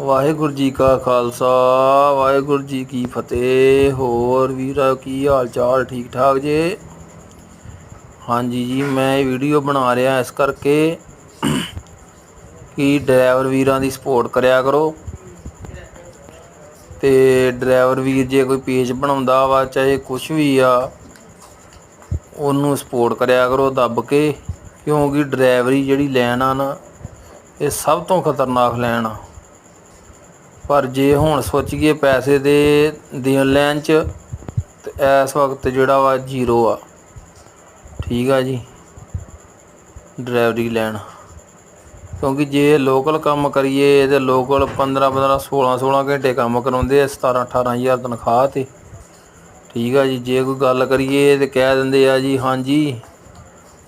ਵਾਹਿਗੁਰੂ ਜੀ ਕਾ ਖਾਲਸਾ, ਵਾਹਿਗੁਰੂ ਜੀ ਕੀ ਫਤਿਹ। ਹੋਰ ਵੀਰਾ, ਕੀ ਹਾਲ ਚਾਲ ਠੀਕ ਠਾਕ ਜੇ? ਹਾਂਜੀ ਜੀ, ਮੈਂ ਇਹ ਵੀਡੀਓ ਬਣਾ ਰਿਹਾ ਇਸ ਕਰਕੇ ਕਿ ਡਰਾਈਵਰ ਵੀਰਾਂ ਦੀ ਸਪੋਰਟ ਕਰਿਆ ਕਰੋ। ਤੇ ਡਰਾਈਵਰ ਵੀਰ ਜੇ ਕੋਈ ਪੇਜ ਬਣਾਉਂਦਾ ਵਾ, ਚਾਹੇ ਕੁਝ ਵੀ ਆ, ਉਹਨੂੰ ਸਪੋਰਟ ਕਰਿਆ ਕਰੋ ਦੱਬ ਕੇ। ਕਿਉਂਕਿ ਡਰਾਈਵਰੀ ਜਿਹੜੀ ਲੈਣ ਆ ਨਾ, ਇਹ ਸਭ ਤੋਂ ਖਤਰਨਾਕ ਲੈਣ ਆ। ਪਰ ਜੇ ਹੁਣ ਸੋਚੀਏ ਪੈਸੇ ਦੇ, ਦੇਣ ਲੈਣ ਚ, ਤੇ ਇਸ ਵਕਤ ਜਿਹੜਾ ਵਾ ਜ਼ੀਰੋ ਆ। ਠੀਕ ਆ ਜੀ। ਡਰਾਈਵਰੀ ਲੈਣ। ਕਿਉਂਕਿ ਜੇ ਲੋਕਲ ਕੰਮ ਕਰੀਏ, ਤੇ ਲੋਕਲ 15 15 16 16 ਘੰਟੇ ਕੰਮ ਕਰਾਉਂਦੇ ਆ 17 18000 ਤਨਖਾਹ ਤੇ। ਠੀਕ ਆ ਜੀ। ਜੇ ਕੋਈ ਗੱਲ ਕਰੀਏ, ਤੇ ਕਹਿ ਦਿੰਦੇ ਆ ਜੀ, ਹਾਂਜੀ,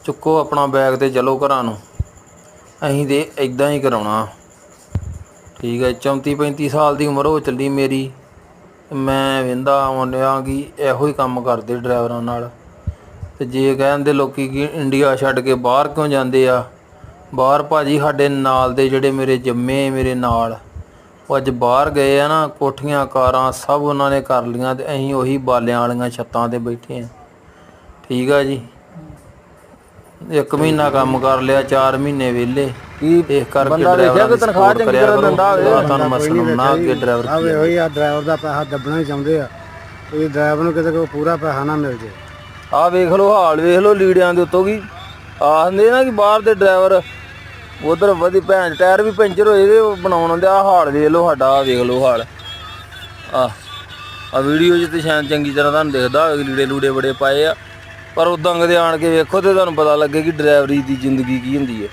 ਚੁੱਕੋ ਆਪਣਾ ਬੈਗ ਤੇ ਚਲੋ ਘਰਾਂ ਨੂੰ। ਅਸੀਂ ਤੇ ਇਦਾਂ ਹੀ ਕਰਾਉਣਾ। ਠੀਕ ਹੈ 34 35 ਸਾਲ ਦੀ ਉਮਰ ਹੋ ਚੱਲੀ ਮੇਰੀ। ਮੈਂ ਵਿੰਦਾ ਆਉਂਦਿਆਂ ਕਿ ਇਹੋ ਹੀ ਕੰਮ ਕਰਦੇ ਡਰਾਈਵਰਾਂ ਨਾਲ। ਤੇ ਜੇ ਕਹਿੰਦੇ ਲੋਕੀ ਕਿ ਇੰਡੀਆ ਛੱਡ ਕੇ ਬਾਹਰ ਕਿਉਂ ਜਾਂਦੇ ਆ? ਬਾਹਰ ਭਾਜੀ ਸਾਡੇ ਨਾਲ ਦੇ ਜਿਹੜੇ ਮੇਰੇ ਜੰਮੇ ਮੇਰੇ ਨਾਲ, ਉਹ ਅੱਜ ਬਾਹਰ ਗਏ ਆ ਨਾ, ਕੋਠੀਆਂ, ਕਾਰਾਂ ਸਭ ਉਹਨਾਂ ਨੇ ਕਰ ਲੀਆਂ ਤੇ ਅਸੀਂ ਉਹੀ ਬਾਲਿਆਂ ਵਾਲੀਆਂ ਛੱਤਾਂ ਤੇ ਬੈਠੇ ਆ। ਠੀਕ ਆ ਜੀ। ਇੱਕ ਮਹੀਨਾ ਕੰਮ ਕਰ ਲਿਆ 4 ਮਹੀਨੇ ਵਿਹਲੇ। ਕੀ ਇਸ ਕਰਕੇ ਬੰਦਾ ਡਰਾਈਵਰਾਂ ਦੀ ਕਿ ਤਨਖਾਹ ਚੰਗੀ ਤਰ੍ਹਾਂ। ਦਿੰਦਾ ਹੋਵੇ? ਤੁਹਾਨੂੰ ਮੈਂ ਸੁਣਾਉਣਾ ਕਿ ਡਰਾਈਵਰ ਆ ਵੇ ਉਹੀ ਆ ਡਰਾਈਵਰ ਦਾ ਪੈਸਾ ਦੱਬਣਾ ਹੀ ਚਾਹੁੰਦੇ ਆ। ਇਹ ਡਰਾਈਵਰ ਨੂੰ ਕਿਤੇ ਕੋਈ ਪੂਰਾ ਪੈਸਾ ਨਾ ਮਿਲ ਜੇ ਆ ਵੇਖ ਲਓ ਹਾਲ ਵੇਖ ਲਓ ਲੀੜਿਆਂ ਦੇ ਉੱਤੋਂ ਕੀ। ਆਖਦੇ ਨਾ ਕਿ ਬਾਹਰ ਦੇ ਡਰਾਈਵਰ ਉਧਰ ਵਧੀ ਭੈਣ ਟਾਇਰ ਵੀ ਪੈਂਚਰ ਹੋਏ ਉਹ ਬਣਾਉਣ ਆਉਂਦੇ ਆ ਹਾਲ ਵੇਖ ਲਓ ਸਾਡਾ ਆਹ ਵੇਖ ਲਓ ਹਾਲ। ਆ ਆ ਵੀਡੀਓ 'ਚ ਤੇ ਸ਼ਾਇਦ ਚੰਗੀ ਤਰ੍ਹਾਂ ਤੁਹਾਨੂੰ ਦਿਖਦਾ ਹੋਵੇ ਲੀੜੇ ਲੂੜੇ ਬੜੇ ਪਾਏ ਆ। ਪਰ ਉਦਾਂ ਕਦੇ ਆਣ ਕੇ ਵੇਖੋ ਤੇ ਤੁਹਾਨੂੰ ਪਤਾ ਲੱਗੇ ਕਿ ਡਰਾਈਵਰੀ ਦੀ ਜ਼ਿੰਦਗੀ ਕੀ ਹੁੰਦੀ ਹੈ।